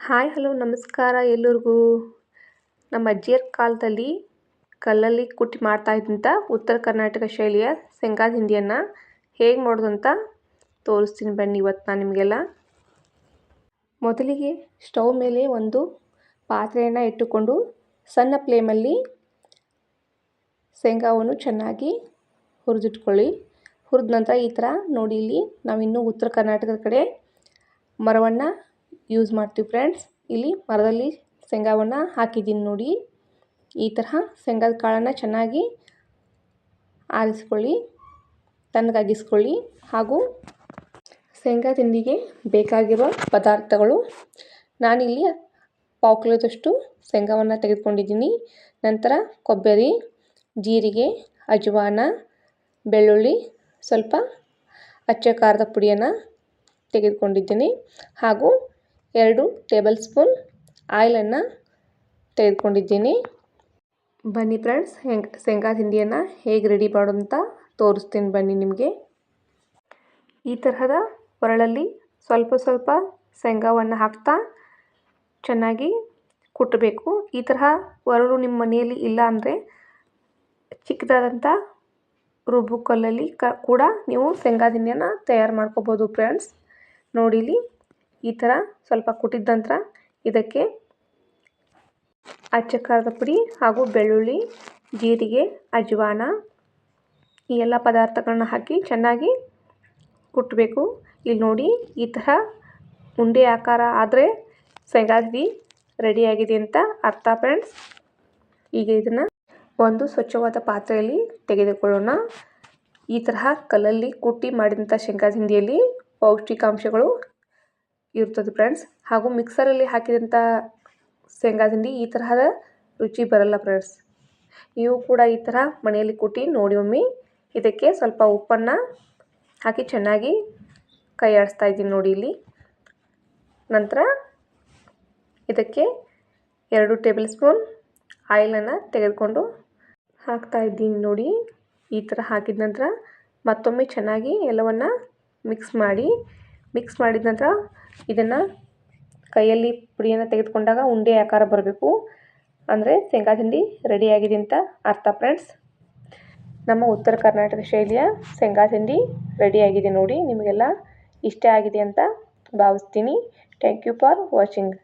Hi, hello, ನಮಸ್ಕಾರ ಎಲ್ಲರಿಗೂ. ನಮ್ಮ ಅಜ್ಜಿಯರ ಕಾಲದಲ್ಲಿ ಕಲ್ಲಲ್ಲಿ ಕುಟ್ಟಿ ಮಾಡ್ತಾ ಇದ್ದಂಥ ಉತ್ತರ ಕರ್ನಾಟಕ ಶೈಲಿಯ ಶೇಂಗಾದ ಹಿಂಡಿಯನ್ನು ಹೇಗೆ ಮಾಡೋದು ಅಂತ ತೋರಿಸ್ತೀನಿ ಬನ್ನಿ ಇವತ್ತು ನಾನು ನಿಮಗೆಲ್ಲ. ಮೊದಲಿಗೆ ಸ್ಟವ್ ಮೇಲೆ ಒಂದು ಪಾತ್ರೆಯನ್ನು ಇಟ್ಟುಕೊಂಡು ಸಣ್ಣ ಫ್ಲೇಮಲ್ಲಿ ಶೇಂಗಾವನ್ನು ಚೆನ್ನಾಗಿ ಹುರಿದಿಟ್ಕೊಳ್ಳಿ. ಹುರಿದ ನಂತರ ಈ ಥರ ನೋಡಿ ಇಲ್ಲಿ ನಾವಿನ್ನೂ ಉತ್ತರ ಕರ್ನಾಟಕದ ಕಡೆ ಮರವನ್ನು ಯೂಸ್ ಮಾಡ್ತೀವಿ ಫ್ರೆಂಡ್ಸ್ ಇಲ್ಲಿ ಮರದಲ್ಲಿ ಶೇಂಗಾವನ್ನು ಹಾಕಿದ್ದೀನಿ ನೋಡಿ. ಈ ತರಹ ಶೇಂಗಾದ ಕಾಳನ್ನು ಚೆನ್ನಾಗಿ ಆರಿಸ್ಕೊಳ್ಳಿ, ತಣ್ಣಗಾಗಿಸ್ಕೊಳ್ಳಿ ಹಾಗೂ ಶೇಂಗಾ ತಿಂಡಿಗೆ ಬೇಕಾಗಿರುವ ಪದಾರ್ಥಗಳು. ನಾನಿಲ್ಲಿ ಪಾವು ಕಿಲೋದಷ್ಟು ಶೇಂಗಾವನ್ನು ತೆಗೆದುಕೊಂಡಿದ್ದೀನಿ ನಂತರ ಕೊಬ್ಬರಿ, ಜೀರಿಗೆ, ಅಜವಾನ, ಬೆಳ್ಳುಳ್ಳಿ, ಸ್ವಲ್ಪ ಅಚ್ಚ ಖಾರದ ಪುಡಿಯನ್ನು ತೆಗೆದುಕೊಂಡಿದ್ದೀನಿ. ಹಾಗೂ ಎರಡು ಟೇಬಲ್ ಸ್ಪೂನ್ ಆಯಿಲನ್ನು ತೆಗೆದುಕೊಂಡಿದ್ದೀನಿ. ಬನ್ನಿ ಫ್ರೆಂಡ್ಸ್, ಹೆಂಗೆ ಶೇಂಗಾ ತಿಂಡಿಯನ್ನು ಹೇಗೆ ರೆಡಿ ಮಾಡೋಂತ ತೋರಿಸ್ತೀನಿ ಬನ್ನಿ ನಿಮಗೆ. ಈ ತರಹದ ಒರಳಲ್ಲಿ ಸ್ವಲ್ಪ ಸ್ವಲ್ಪ ಶೇಂಗಾವನ್ನು ಹಾಕ್ತಾ ಚೆನ್ನಾಗಿ ಕುಟ್ಟಬೇಕು ಈ ತರಹ ಒರಳು ನಿಮ್ಮ ಮನೆಯಲ್ಲಿ ಇಲ್ಲ ಅಂದರೆ ಚಿಕ್ಕದಾದಂಥ ರುಬ್ಬು ಕಲ್ಲಲ್ಲಿ ಕೂಡ ನೀವು ಶೇಂಗಾ ತಿಂಡಿಯನ್ನು ತಯಾರು ಮಾಡ್ಕೋಬೋದು ಫ್ರೆಂಡ್ಸ್. ನೋಡಿಲಿ. ಈ ಥರ ಸ್ವಲ್ಪ ಕುಟ್ಟಿದ ನಂತರ ಇದಕ್ಕೆ ಅಚ್ಚ ಖಾರದ ಪುಡಿ ಹಾಗೂ ಬೆಳ್ಳುಳ್ಳಿ, ಜೀರಿಗೆ, ಅಜ್ವಾನ ಈ ಎಲ್ಲ ಪದಾರ್ಥಗಳನ್ನ ಹಾಕಿ ಚೆನ್ನಾಗಿ ಕುಟ್ಟಬೇಕು ಇಲ್ಲಿ ನೋಡಿ ಈ ಥರ ಉಂಡೆ ಆಕಾರ ಆದರೆ ಶೇಂಗಾ ರೆಡಿಯಾಗಿದೆ ಅಂತ ಅರ್ಥ ಫ್ರೆಂಡ್ಸ್ ಈಗ ಇದನ್ನು ಒಂದು ಸ್ವಚ್ಛವಾದ ಪಾತ್ರೆಯಲ್ಲಿ ತೆಗೆದುಕೊಳ್ಳೋಣ. ಈ ತರಹ ಕಲ್ಲಲ್ಲಿ ಕುಟ್ಟಿ ಮಾಡಿದಂಥ ಶೇಂಗಾ ಹಿಂಡಿಯಲ್ಲಿ ಪೌಷ್ಟಿಕಾಂಶಗಳು ಇರ್ತದೆ ಫ್ರೆಂಡ್ಸ್ ಹಾಗೂ ಮಿಕ್ಸರಲ್ಲಿ ಹಾಕಿದಂಥ ಶೇಂಗಾ ತಿಂಡಿ ಈ ತರಹದ ರುಚಿ ಬರಲ್ಲ ಫ್ರೆಂಡ್ಸ್ ನೀವು ಕೂಡ ಈ ಥರ ಮನೆಯಲ್ಲಿ ಕುಟ್ಟಿ ನೋಡಿ ಒಮ್ಮೆ ಇದಕ್ಕೆ ಸ್ವಲ್ಪ ಉಪ್ಪನ್ನು ಹಾಕಿ ಚೆನ್ನಾಗಿ ಕೈ ಆಡಿಸ್ತಾ ಇದ್ದೀನಿ ನೋಡಿ ಇಲ್ಲಿ. ನಂತರ ಇದಕ್ಕೆ ಎರಡು ಟೇಬಲ್ ಸ್ಪೂನ್ ಆಯಿಲನ್ನು ತೆಗೆದುಕೊಂಡು ಹಾಕ್ತಾ ಇದ್ದೀನಿ ನೋಡಿ. ಈ ಥರ ಹಾಕಿದ ನಂತರ ಮತ್ತೊಮ್ಮೆ ಚೆನ್ನಾಗಿ ಎಲ್ಲವನ್ನು ಮಿಕ್ಸ್ ಮಾಡಿ ಮಿಕ್ಸ್ ಮಾಡಿದ ನಂತರ ಇದನ್ನು ಕೈಯಲ್ಲಿ ಪುಡಿಯನ್ನು ತೆಗೆದುಕೊಂಡಾಗ ಉಂಡೆ ಆಕಾರ ಬರಬೇಕು. ಅಂದರೆ ಶೇಂಗಾ ತಿಂಡಿ ರೆಡಿಯಾಗಿದೆ ಅಂತ ಅರ್ಥ ಫ್ರೆಂಡ್ಸ್ ನಮ್ಮ ಉತ್ತರ ಕರ್ನಾಟಕ ಶೈಲಿಯ ಶೇಂಗಾ ತಿಂಡಿ ರೆಡಿಯಾಗಿದೆ ನೋಡಿ, ನಿಮಗೆಲ್ಲ ಇಷ್ಟ ಆಗಿದೆ ಅಂತ ಭಾವಿಸ್ತೀನಿ. Thank you for watching